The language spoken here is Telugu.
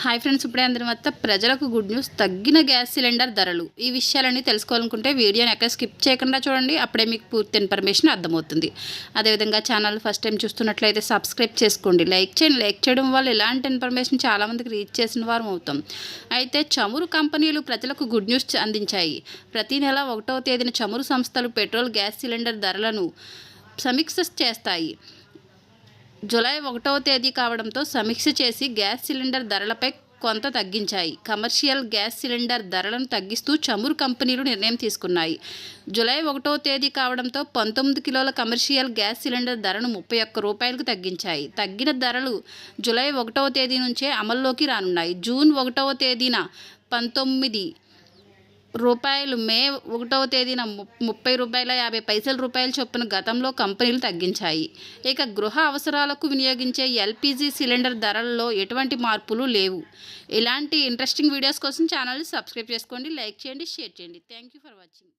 హాయ్ ఫ్రెండ్స్ ఇప్పుడే అందరి మొత్తం ప్రజలకు గుడ్ న్యూస్ తగ్గిన గ్యాస్ సిలిండర్ ధరలు. ఈ విషయాలన్నీ తెలుసుకోవాలనుకుంటే వీడియోని ఎక్కడ స్కిప్ చేయకుండా చూడండి అప్పుడే మీకు పూర్తి ఇన్ఫర్మేషన్ అర్థమవుతుంది. అదేవిధంగా ఛానల్ ఫస్ట్ టైం చూస్తున్నట్లయితే సబ్స్క్రైబ్ చేసుకోండి లైక్ చేయండి. లైక్ చేయడం వల్ల ఇలాంటి ఇన్ఫర్మేషన్ చాలామందికి రీచ్ చేసిన వారు అవుతాం. అయితే చమురు కంపెనీలు ప్రజలకు గుడ్ న్యూస్ అందించాయి. ప్రతి నెల ఒకటవ తేదీన చమురు సంస్థలు పెట్రోల్ గ్యాస్ సిలిండర్ ధరలను సమీక్ష చేస్తాయి జూలై ఒకటవ తేదీ కావడంతో సమీక్ష చేసి గ్యాస్ సిలిండర్ ధరలపై కొంత తగ్గించాయి. కమర్షియల్ గ్యాస్ సిలిండర్ ధరలను తగ్గిస్తూ చమురు కంపెనీలు నిర్ణయం తీసుకున్నాయి. జులై ఒకటవ తేదీ కావడంతో పంతొమ్మిది కిలోల కమర్షియల్ గ్యాస్ సిలిండర్ ధరను ముప్పై ఒక్క రూపాయలకు తగ్గించాయి. తగ్గిన ధరలు జులై ఒకటవ తేదీ నుంచే అమల్లోకి రానున్నాయి. జూన్ ఒకటవ తేదీన పంతొమ్మిది రూపాయలు మే ఒకటవ తేదీన ముప్పై రూపాయల యాభై పైసల రూపాయల చొప్పున గతంలో కంపెనీలు తగ్గించాయి. ఇక గృహ అవసరాలకు వినియోగించే ఎల్పిజి సిలిండర్ ధరల్లో ఎటువంటి మార్పులు లేవు. ఇలాంటి ఇంట్రెస్టింగ్ వీడియోస్ కోసం ఛానల్ని సబ్స్క్రైబ్ చేసుకోండి లైక్ చేయండి షేర్ చేయండి. Thank you for watching